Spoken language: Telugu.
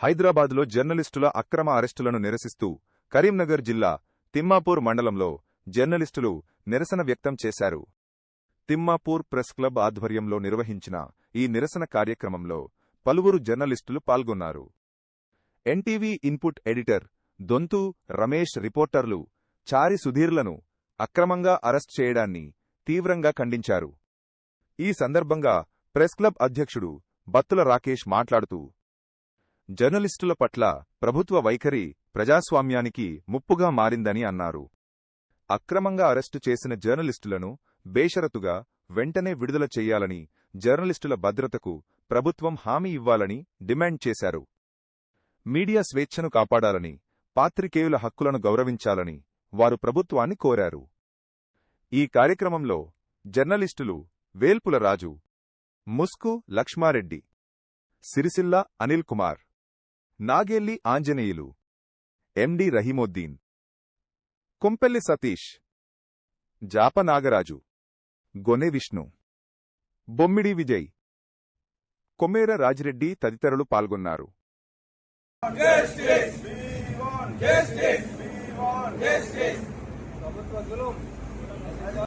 హైదరాబాద్లో జర్నలిస్టుల అక్రమ అరెస్టులను నిరసిస్తూ కరీంనగర్ జిల్లా తిమ్మాపూర్ మండలంలో జర్నలిస్టులు నిరసన వ్యక్తం చేశారు. తిమ్మాపూర్ ప్రెస్ క్లబ్ ఆధ్వర్యంలో నిర్వహించిన ఈ నిరసన కార్యక్రమంలో పలువురు జర్నలిస్టులు పాల్గొన్నారు. NTV input editor Donthu Ramesh రిపోర్టర్లు Chari సుధీర్లను అక్రమంగా అరెస్ట్ చేయడాన్ని తీవ్రంగా ఖండించారు. ఈ సందర్భంగా ప్రెస్ క్లబ్ అధ్యక్షుడు బత్తుల రాకేష్ మాట్లాడుతూ జర్నలిస్టుల పట్ల ప్రభుత్వ వైఖరి ప్రజాస్వామ్యానికి ముప్పుగా మారిందని అన్నారు. అక్రమంగా అరెస్టు చేసిన జర్నలిస్టులను బేషరతుగా వెంటనే విడుదల చెయ్యాలని జర్నలిస్టుల భద్రతకు ప్రభుత్వం హామీ ఇవ్వాలని డిమాండ్ చేశారు. మీడియా స్వేచ్ఛను కాపాడాలని పాత్రికేయుల హక్కులను గౌరవించాలని వారు ప్రభుత్వాన్ని కోరారు. ఈ కార్యక్రమంలో జర్నలిస్టులు వేల్పుల రాజు ముస్కు లక్ష్మారెడ్డి సిరిసిల్ల అనిల్ కుమార్ నాగేల్లి ఆంజనేయులు. ఎండి రహీమోద్దీన్. కొంపెల్లి సతీష్. జాప నాగరాజు. గొనె విష్ణు. బొమ్మిడి విజయ్. కొమ్మేర రాజిరెడ్డి తదితరులు పాల్గొన్నారు. ప్రభుత్వ